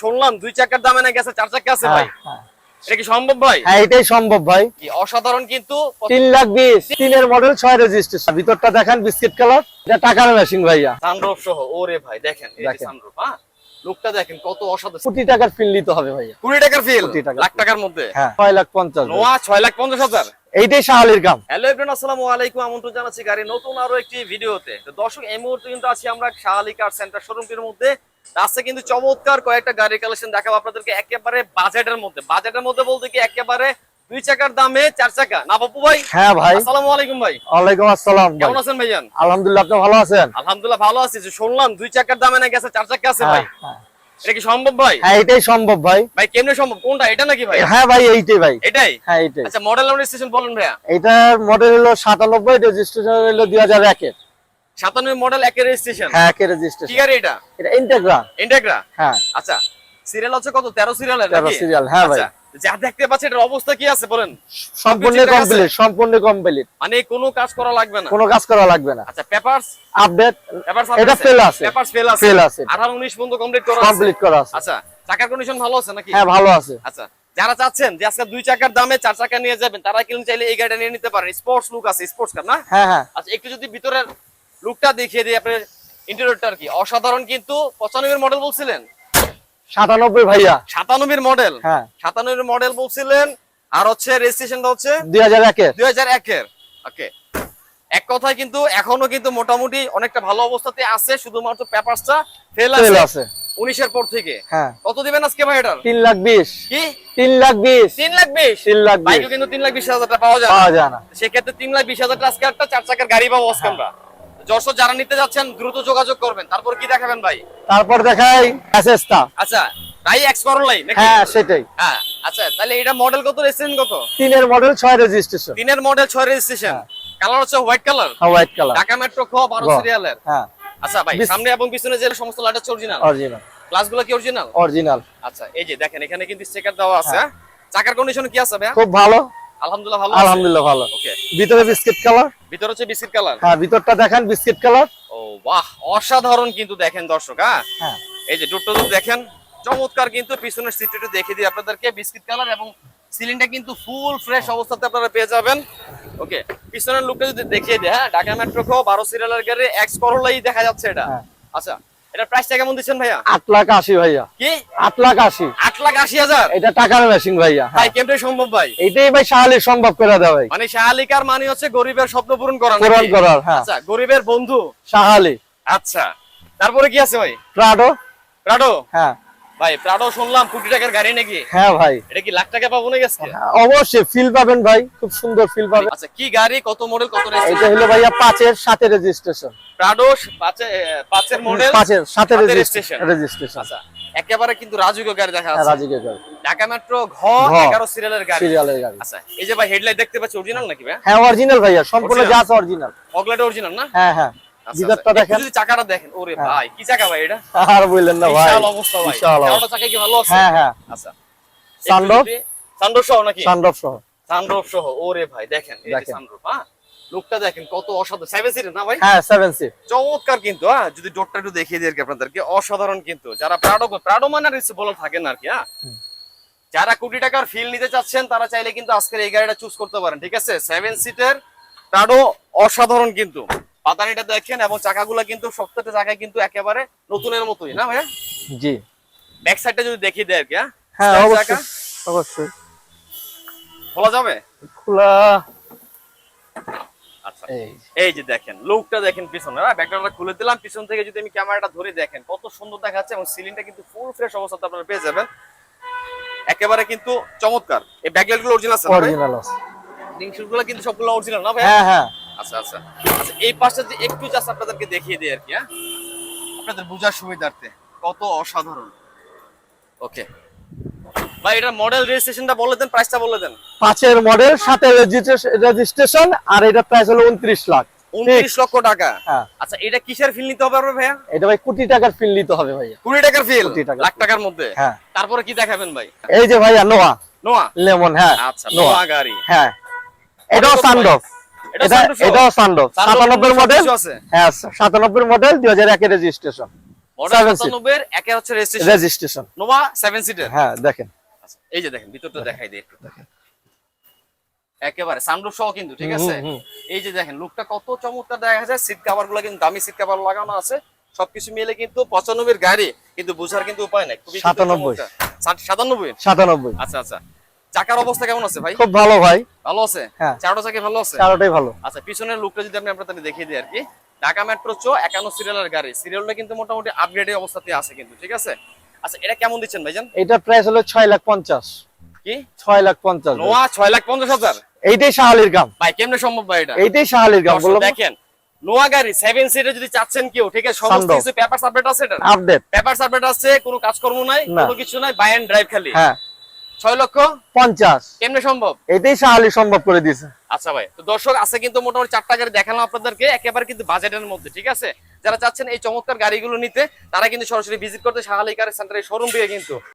শুনলাম দুই চাকার দামে না গেছে চার চাকা আছে ভাই। হ্যাঁ, এটা কি সম্ভব ভাই? হ্যাঁ এটাই সম্ভব ভাই। কি অসাধারণ কিন্তু। তিন লাখ বিশ। তিনের মডেল ছয় রেজিস্ট্রেশন ভিতরটা দেখেন বিস্কিট কালার এটা টাকার মেশিন ভাইয়া। সানরুফ সহ ওরে ভাই দেখেন দেখেন। হ্যাঁ? লুকটা দেখেন কত অসাধারণ। কোটি টাকার ফিল নিতে হবে ভাইয়া। কুড়ি টাকার ফিল লাখ টাকার মধ্যে? হ্যাঁ ছয় লাখ পঞ্চাশ ছয় লাখ পঞ্চাশ হাজার। এইটাই শাহালির কাম। হ্যালো এভরিওয়ান আসসালামু আলাইকুম। আমন্ত্রণ জানাচ্ছি গাড়ি নতুন আরও একটি ভিডিওতে তো দর্শক এই মুহূর্তে কিন্তু আছি আমরা শাহালি কার সেন্টার শোরুমটির মধ্যে। রাস্তা কিন্তু চমৎকার কয়েকটা গাড়ির কালেকশন দেখাবো আপনাদেরকে একেবারে বাজেটের মধ্যে। বাজেটের মধ্যে বলতে কি একেবারে দুই চাকার দামে চার চাকা। না পপু ভাই? হ্যাঁ ভাই। আসসালামু আলাইকুম ভাই। ওয়ালাইকুম আসসালাম কেমন আছেন ভাইজান? আলহামদুলিল্লাহ আপনি ভালো আছেন? আলহামদুলিল্লাহ ভালো আছি। শুনলাম দুই চাকার দামে নাকি আছে চার চাকা আছে হ্যাঁ, ভাই। হ্যাঁ। এটা কি সম্ভব ভাই? হ্যাঁ এটাই সম্ভব ভাই। ভাই কেমনে সম্ভব? কোনটা? এটা নাকি ভাই? হ্যাঁ ভাই এইটাই ভাই। এটাই? হ্যাঁ এটাই আচ্ছা মডেল নাম্বার রেজিস্ট্রেশন বলেন ভাইয়া। এটা মডেল হলো 97 রেজিস্ট্রেশন হলো 2001 এর 97 মডেল একের রেজিস্ট্রেশন। হ্যাঁ একের রেজিস্ট্রেশন। কি গাড়ি এটা? এটা ইন্টেগ্রা ইন্টেগ্রা হ্যাঁ। আচ্ছা সিরিয়াল হচ্ছে কত? 13 সিরিয়াল নাকি? 13 সিরিয়াল হ্যাঁ ভাই। আচ্ছা, যা দেখতে পাচ্ছি এটার অবস্থা কি আছে বলেন? সম্পূর্ণ কমপ্লিট সম্পূর্ণ কমপ্লিট মানে কোনো কাজ করা লাগবে না? কোনো কাজ করা লাগবে না। আচ্ছা পেপারস আপডেট পেপারস এটা ফেল আছে। পেপারস ফেল আছে? ফেল আছে। 18 19 পর্যন্ত কমপ্লিট করা আছে? কমপ্লিট করা আছে। আচ্ছা চাকার কন্ডিশন ভালো আছে নাকি? হ্যাঁ ভালো আছে। আচ্ছা যারা চাচ্ছেন যে আজকে দুই চাকার দামে চার চাকা নিয়ে যাবেন তারা কিন্তু চাইলে এই গাড়িটা নিয়ে নিতে পারেন। স্পোর্টস লুক আছে স্পোর্টস কার না? হ্যাঁ হ্যাঁ। আচ্ছা একটু যদি ভিতরের লুকটা দেখিয়ে দিই আপনার ইন্টেরিয়রটা আর কি? অসাধারণ কিন্তু পঁচানব্বই মডেল বলছিলেন? সাতানব্বই ভাইয়া। সাতানব্বই মডেল হ্যাঁ। সাতানব্বই মডেল বলছিলেন আর হচ্ছে রেজিস্ট্রেশনটা হচ্ছে দুই হাজার একের। দুই হাজার একের। ওকে এক কথায় কিন্তু এখনও কিন্তু মোটামুটি অনেকটা ভালো অবস্থাতে আছে শুধুমাত্র পেপারসটা ফেল আছে উনিশের পর থেকে। হ্যাঁ। কত দিবেন আজকে ভাই এটার? তিন লাখ বিশ। কি? তিন লাখ বিশ। তিন লাখ বিশ? তিন লাখ বিশ। বাইকও কিন্তু তিন লাখ বিশ হাজার টাকা পাওয়া যায়। পাওয়া যায় না। সেক্ষেত্রে তিন লাখ বিশ হাজার টাকা আজকে একটা চার চাকার গাড়ি পাবো আজকে আমরা। যশোর যারা নিতে যাচ্ছেন দ্রুত যোগাযোগ করবেন। তারপর কি দেখাবেন ভাই? তারপর দেখাই আচ্ছা তাই এক্স করলাই নাকি? হ্যাঁ সেটাই। হ্যাঁ আচ্ছা তাহলে এটা মডেল কত? রেজিস্ট্রেশন কত? তিনের মডেল ছয় রেজিস্ট্রেশন তিনের মডেল ছয় রেজিস্ট্রেশন কালার হচ্ছে white colour white colour Dhaka metro খ বারো বাহ। সিরিয়ালের হ্যাঁ। আচ্ছা ভাই সামনে এবং পিছনে যে সমস্ত লাইট হচ্ছে অরিজিনাল অরিজিনাল গ্লাসগুলো কি অরিজিনাল অরিজিনাল আচ্ছা এই যে দেখেন এখানে কিন্তু স্টিকার দেওয়া আছে হ্যাঁ? চাকার কন্ডিশন কি আছে ভাই খুব ভালো। আলহামদুলিল্লাহ ভালো আলহামদুলিল্লাহ ভালো। ওকে ভিতরে বিস্কিট কালার ভিতর হচ্ছে বিস্কিট কালার হ্যাঁ ভিতরটা দেখেন বিস্কিট কালার ও বাহ অসাধারণ কিন্তু দেখেন দর্শক হ্যাঁ? হ্যাঁ। এই যে দেখেন চমৎকার কিন্তু পিছনের সিটটা একটু দেখে দিই আপনাদেরকে বিস্কিট কালার এবং সিলিংটা কিন্তু ফুল ফ্রেশ অবস্থাতে আপনারা পেয়ে যাবেন। ওকে পিছনের লুকটা যদি দেখিয়ে দিই হ্যাঁ? ঢাকা মেট্রো বারো সিরিয়ালের গাড়ি এক্স করলাই দেখা যাচ্ছে এটা। আচ্ছা এটা প্রাইসটা কেমন দিচ্ছেন ভাইয়া? আট লাখ আশি ভাইয়া। কি? আট লাখ আশি। আট লাখ আশি হাজার? এটা টাকার মেশিন ভাইয়া হ্যাঁ। ভাই কেমনে সম্ভব ভাই? এইটাই ভাই শাহালি সম্ভব করে দাও ভাই। মানে শাহালিকার মানে হচ্ছে গরিবের স্বপ্ন পূরণ করা পূরণ করার হ্যাঁ। আচ্ছা গরিবের বন্ধু? শাহালি। আচ্ছা। তারপরে কি আছে ভাই? প্রাডো। প্রাডো? হ্যাঁ। ভাই প্রাডো শুনলাম কোটি টাকার গাড়ি নাকি? হ্যাঁ ভাই। এটা কি লাখ টাকা পাবো না গেছে হ্যাঁ, অবশ্যই ফিল পাবেন ভাই খুব সুন্দর ফিল পাবেন। আচ্ছা কি গাড়ি কত মডেল কত এটা হলো ভাইয়া পাঁচের সাথে রেজিস্ট্রেশন প্রাডো পাঁচে পাঁচের মডেল পাঁচের সাথে সাথে রেজিস্ট্রেশন রেজিস্ট্রেশন আচ্ছা একেবারে কিন্তু রাজুকে গাড়ি দেখা যাচ্ছে। রাজিকে গাড়ি। ঢাকা মেট্রো ঘ ঘ। 11 সিরিয়ালের গাড়ি। সিরিয়ালের গাড়ি। আচ্ছা এই যে ভাই হেডলাইট দেখতে পাচ্ছি অরিজিনাল নাকি ভাই? হ্যাঁ অরিজিনাল ভাইয়া সম্পূর্ণ? যা আছে অরিজিনাল অগলাইট অরিজিনাল না? হ্যাঁ হ্যাঁ। ভিতরটা আচ্ছা। দেখেন। যদি চাকাটা দেখেন ওরে হ্যাঁ। ভাই কি চাকা ভাই এটা? আর বললেন না ভাই। বিশাল অবস্থা ভাই। চাকাটা চাকা কি ভালো আছে? হ্যাঁ হ্যাঁ। আচ্ছা? সানরুফ সহ নাকি? সহ। সানরুফ সহ। ওরে ভাই দেখেন এই যে। হ্যাঁ? লুকটা দেখেন কত অসাধারণ। সেভেন সিটের না ভাই? হ্যাঁ সেভেন সিট চমৎকার কিন্তু হ্যাঁ? যদি ডোরটা একটু দেখিয়ে দিই আর কি আপনাদেরকে অসাধারণ কিন্তু। যারা প্রাডো প্রাডো মানে বলা আর কি হ্যাঁ? যারা কোটি টাকার ফিল নিতে চাচ্ছেন তারা চাইলে কিন্তু আজকের এই গাড়িটা চুজ করতে পারেন ঠিক আছে? সেভেন সিটের প্রাডো অসাধারণ কিন্তু। পাতানিটা দেখেন এবং চাকাগুলো কিন্তু সবথেকে জায়গায় কিন্তু একেবারে নতুনের মতোই না ভাইয়া? জি। ব্যাক সাইডটা যদি দেখিয়ে দেয় আর কি হ্যাঁ হ্যাঁ অবশ্যই অবশ্যই। খোলা যাবে? খোলা। আচ্ছা। এই যে। দেখেন লুকটা দেখেন পিছনে ব্যাকগ্রাউন্ডটা খুলে দিলাম পিছন থেকে যদি আমি ক্যামেরাটা ধরে দেখেন কত সুন্দর দেখাচ্ছে এবং সিলিংটা কিন্তু ফুল ফ্রেশ অবস্থাতে আপনারা পেয়ে যাবেন। একেবারে কিন্তু চমৎকার। এই ব্যাকলাইটগুলো অরিজিনাল আছে অরিজিনাল আছে। ডিংশুলগুলো কিন্তু সবগুলো অরিজিনাল না ভাই হ্যাঁ হ্যাঁ। আচ্ছা আচ্ছা। আচ্ছা এই পাশটা যে একটু জাস্ট আপনাদেরকে দেখিয়ে দিই আর কি হ্যাঁ? আপনাদের বোঝার সুবিধার্থে কত অসাধারণ। ওকে ভাই এটা মডেল রেজিস্ট্রেশনটা বলে দেন প্রাইসটা বলে দেন। পাঁচের মডেল সাথে রেজিস্ট্রেশন আর এটা প্রাইস হলো উনত্রিশ লাখ। উনত্রিশ লক্ষ টাকা? হ্যাঁ। আচ্ছা এটা কিসের ফিল নিতে হবে আপনার ভাইয়া? এটা ভাই কোটি টাকার ফিল নিতে হবে ভাইয়া। কুড়ি টাকার ফিল কোটি লাখ টাকার মধ্যে? হ্যাঁ। তারপরে কি দেখাবেন ভাই? এই যে ভাইয়া নোয়া। নোয়া? লেমন হ্যাঁ। আচ্ছা নোয়া গাড়ি। হ্যাঁ। এটাও কত এটাও সাতানব্বই মডেল হ্যাঁ সাতানব্বই মডেল দুই হাজার একের রেজিস্ট্রেশন। সাতানব্বই registration registration Nova seven seater হ্যাঁ দেখেন। এই যে দেখেন ভিতরটা দেখাই দিই একটু। একেবারে সানরুফ সহ কিন্তু ঠিক আছে। এই যে দেখেন লুকটা কত চমৎকার দেখা যায়। সিট কভারগুলো কিন্তু দামি সিট কভার লাগানো আছে। সবকিছু মিলে কিন্তু পঁচানব্বই গাড়ি কিন্তু বুঝার কিন্তু উপায় নাই। খুবই কিন্তু 97 চমৎকার। সাত- সাতানব্বই? সাতানব্বই। আচ্ছা আচ্ছা। চাকার অবস্থা কেমন আছে ভাই? খুব ভালো ভাই। ভালো আছে? হ্যাঁ। চারটা চাকা ভালো আছে? চারটাই ভালো। আচ্ছা পিছনের লুকটা যদি আমি আপনাদের দেখিয়ে দিই আর কি। ঢাকা মেট্রো চো একান্ন সিরিয়ালের গাড়ি। সিরিয়ালটা কিন্তু মোটামুটি আপগ্রেডের অবস্থাতে আছে কিন্তু ঠিক আছে? আচ্ছা এটা কেমন দিচ্ছেন ভাইজান? এটা প্রাইস হলো ছয় লাখ পঞ্চাশ। কি? ছয় লাখ পঞ্চাশ। নোয়া ছয় লাখ পঞ্চাশ হাজার? এইটাই সাহালির গাম। ভাই কেমনে সম্ভব ভাই এটা? এইটাই শাহালির গাম দেখেন নোয়া গাড়ি সেভেন সিটে যদি চাচ্ছেন কেউ ঠিক আছে? সমস্ত কিছু পেপার সাবমিট আছে এটা? আপডেট পেপার সাবমিট আছে কোনো কাজকর্ম নাই কোনো কিছু নাই বাই এন্ড ড্রাইভ খালি। হ্যাঁ। ছয় লক্ষ? পঞ্চাশ। কেমনে সম্ভব? এটাই সম্ভব করে দিয়েছে। আচ্ছা ভাই তো দর্শক আছে কিন্তু মোটামুটি চারটা গাড়ি দেখালাম আপনাদেরকে একেবারে কিন্তু বাজেটের মধ্যে ঠিক আছে? যারা চাচ্ছেন এই চমৎকার গাড়িগুলো নিতে তারা কিন্তু সরাসরি ভিজিট করতে শাহালি কার সেন্টারের শোরুম দিয়ে কিন্তু।